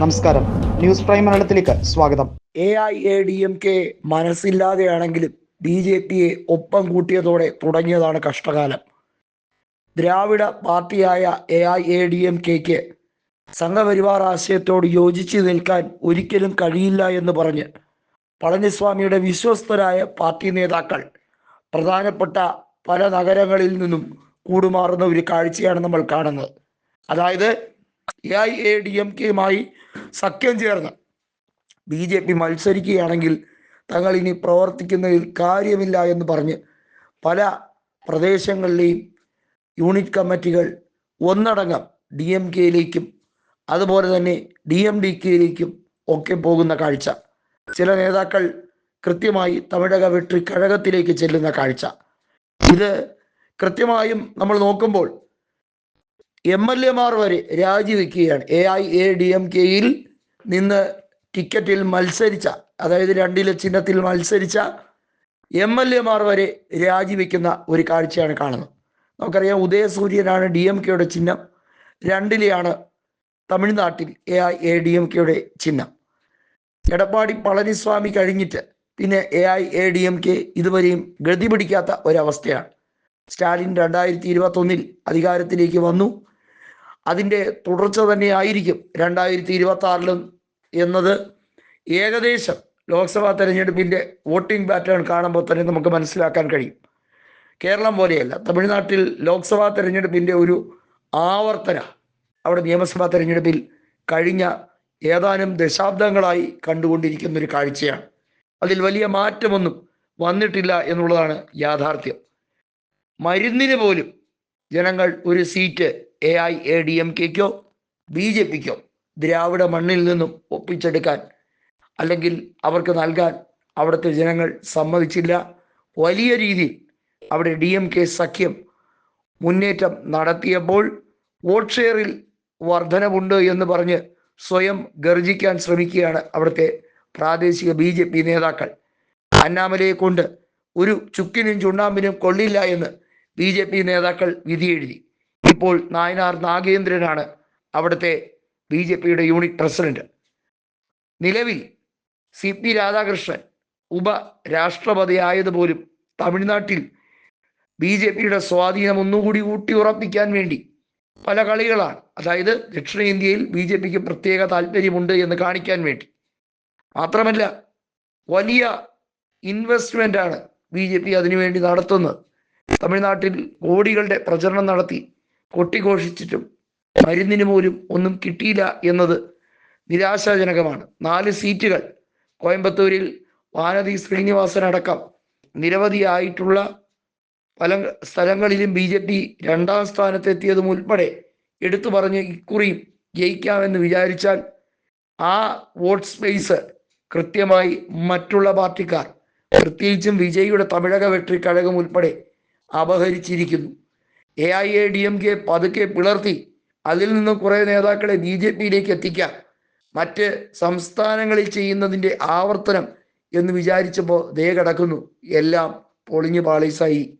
നമസ്കാരം. News prime മലയാളത്തിലേക്ക് സ്വാഗതം. A I A D M K മനസ്സില്ലാതെയാണെങ്കിലും B J പിയെ ഒപ്പം കൂട്ടിയതോടെ തുടങ്ങിയതാണ് കഷ്ടകാലം. ദ്രാവിഡ പാർട്ടിയായ A I A D M കെക്ക് Sangh Parivar ആശയത്തോട് യോജിച്ച് നിൽക്കാൻ ഒരിക്കലും കഴിയില്ല എന്ന് പറഞ്ഞ് പളനിസ്വാമിയുടെ വിശ്വസ്തരായ പാർട്ടി നേതാക്കൾ പ്രധാനപ്പെട്ട പല നഗരങ്ങളിൽ നിന്നും കൂടുമാറുന്ന ഒരു കാഴ്ചയാണ് നമ്മൾ കാണുന്നത്. അതായത് A I A D M കെയുമായി സഖ്യം ചേർന്ന് ബി ജെ പി മത്സരിക്കുകയാണെങ്കിൽ തങ്ങൾ ഇനി പ്രവർത്തിക്കുന്നതിൽ കാര്യമില്ല എന്ന് പറഞ്ഞ് പല പ്രദേശങ്ങളിലെയും യൂണിറ്റ് കമ്മിറ്റികൾ ഒന്നടങ്കം ഡി എം കെയിലേക്കും അതുപോലെ തന്നെ ഡി എം ഡി കെയിലേക്കും ഒക്കെ പോകുന്ന കാഴ്ച. ചില നേതാക്കൾ കൃത്യമായി തമിഴക വെട്ടി കഴകത്തിലേക്ക് ചെല്ലുന്ന കാഴ്ച. ഇത് കൃത്യമായും നമ്മൾ നോക്കുമ്പോൾ എം എൽ എമാർ വരെ രാജിവെക്കുകയാണ്. A I A D M കെയിൽ നിന്ന് ടിക്കറ്റിൽ മത്സരിച്ച അതായത് രണ്ടിലെ ചിഹ്നത്തിൽ മത്സരിച്ച എം എൽ എമാർ വരെ രാജിവെക്കുന്ന ഒരു കാഴ്ചയാണ് കാണുന്നത്. നമുക്കറിയാം ഉദയസൂര്യനാണ് ഡി എം കെയുടെ ചിഹ്നം. രണ്ടിലെയാണ് തമിഴ്നാട്ടിൽ A I A D M കെയുടെ ചിഹ്നം. എടപ്പാടി പളനിസ്വാമി കഴിഞ്ഞിട്ട് പിന്നെ A I A D M K ഇതുവരെയും ഗതി പിടിക്കാത്ത ഒരവസ്ഥയാണ്. സ്റ്റാലിൻ രണ്ടായിരത്തി ഇരുപത്തി ഒന്നിൽ അധികാരത്തിലേക്ക് വന്നു. അതിന്റെ തുടർച്ച തന്നെ ആയിരിക്കും രണ്ടായിരത്തി ഇരുപത്തി ആറിലും എന്നത്. ഏകദേശം ലോക്സഭാ തെരഞ്ഞെടുപ്പിന്റെ വോട്ടിംഗ് പാറ്റേൺ കാണുമ്പോൾ തന്നെ നമുക്ക് മനസ്സിലാക്കാൻ കഴിയും. കേരളം പോലെയല്ല തമിഴ്നാട്ടിൽ ലോക്സഭാ തെരഞ്ഞെടുപ്പിന്റെ ഒരു ആവർത്തന അവിടെ നിയമസഭാ തെരഞ്ഞെടുപ്പിൽ കഴിഞ്ഞ ഏതാനും ദശാബ്ദങ്ങളായി കണ്ടുകൊണ്ടിരിക്കുന്ന ഒരു കാഴ്ചയാണ്. അതിൽ വലിയ മാറ്റമൊന്നും വന്നിട്ടില്ല എന്നുള്ളതാണ് യാഥാർത്ഥ്യം. മരുന്നിന് പോലും ജനങ്ങൾ ഒരു seat A I A D M കെക്കോ B J പിക്കോ? ദ്രാവിഡ മണ്ണിൽ നിന്നും ഒപ്പിച്ചെടുക്കാൻ അല്ലെങ്കിൽ അവർക്ക് നൽകാൻ അവിടുത്തെ ജനങ്ങൾ സമ്മതിച്ചില്ല. വലിയ രീതിയിൽ അവിടെ ഡി എം കെ സഖ്യം മുന്നേറ്റം നടത്തിയപ്പോൾ വോട്ട് ഷെയറിൽ വർധനവുണ്ട് എന്ന് പറഞ്ഞ് സ്വയം ഗർജിക്കാൻ ശ്രമിക്കുകയാണ് അവിടുത്തെ പ്രാദേശിക ബി ജെ പി നേതാക്കൾ. അന്നാമലയെ കൊണ്ട് ഒരു ചുക്കിനും ചുണ്ണാമ്പിനും കൊള്ളില്ല എന്ന് ബി ജെ പി നേതാക്കൾ വിധിയെഴുതി. ഇപ്പോൾ നായനാർ നാഗേന്ദ്രനാണ് അവിടുത്തെ ബി ജെ പിയുടെ യൂണിറ്റ് പ്രസിഡന്റ്. നിലവിൽ സി പി രാധാകൃഷ്ണൻ ഉപരാഷ്ട്രപതിയായതുപോലും തമിഴ്നാട്ടിൽ ബി ജെ പിയുടെ സ്വാധീനം ഒന്നുകൂടി ഊട്ടി ഉറപ്പിക്കാൻ വേണ്ടി പല കളികളാണ്. അതായത് ദക്ഷിണേന്ത്യയിൽ ബി ജെ പിക്ക് പ്രത്യേക താല്പര്യമുണ്ട് എന്ന് കാണിക്കാൻ വേണ്ടി. മാത്രമല്ല വലിയ ഇൻവെസ്റ്റ്മെന്റ് ആണ് ബി ജെ പി അതിനുവേണ്ടി നടത്തുന്നത്. തമിഴ്നാട്ടിൽ കോടികളുടെ പ്രചരണം നടത്തി കൊട്ടിഘോഷിച്ചിട്ടും മരുന്നിന് പോലും ഒന്നും കിട്ടിയില്ല എന്നത് നിരാശാജനകമാണ്. നാല് സീറ്റുകൾ. കോയമ്പത്തൂരിൽ വാനതി ശ്രീനിവാസൻ അടക്കം നിരവധിയായിട്ടുള്ള പല സ്ഥലങ്ങളിലും ബി ജെ പി രണ്ടാം സ്ഥാനത്തെത്തിയതും ഉൾപ്പെടെ എടുത്തു പറഞ്ഞ് ഇക്കുറിയും ജയിക്കാമെന്ന് വിചാരിച്ചാൽ ആ വോട്ട് സ്പേസ് കൃത്യമായി മറ്റുള്ള പാർട്ടിക്കാർ പ്രത്യേകിച്ചും വിജയിയുടെ തമിഴക വെട്രി കഴകം ഉൾപ്പെടെ അപഹരിച്ചിരിക്കുന്നു. A I A D M K പതുക്കെ പിളർത്തി അതിൽ നിന്ന് കുറേ നേതാക്കളെ ബി ജെ പിയിലേക്ക് എത്തിക്കാം. മറ്റ് സംസ്ഥാനങ്ങളിൽ ചെയ്യുന്നതിന്റെ ആവർത്തനം എന്ന് വിചാരിച്ചപ്പോൾ ദേ കിടക്കുന്നു. എല്ലാം പൊളിഞ്ഞു പാളീസായി.